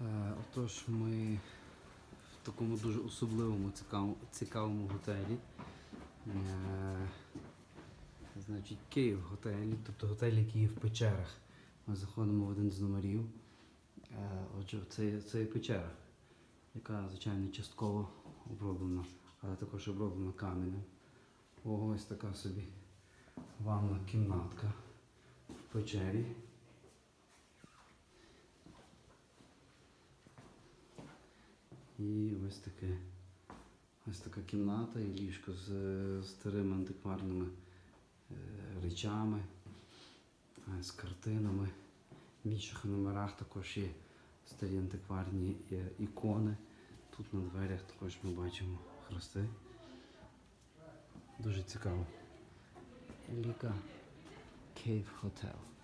Е, Отож, ми в такому дуже особливому цікавому, готелі. Е, Значить, Київ готелі, тобто готель, який є в печерах. Ми заходимо в один з номерів. Е, Отже, це, це є печера, яка, звичайно, частково оброблена, але також оброблена каменем. Ось така собі ванна кімнатка в печері. І ось таке. Ось така кімната і ліжко з старими антикварними е, речами, е, з картинами. В інших номерах також є старі антикварні е, ікони. Тут на дверях також ми бачимо хрести. Дуже цікаво. Ліка Cave Hotel.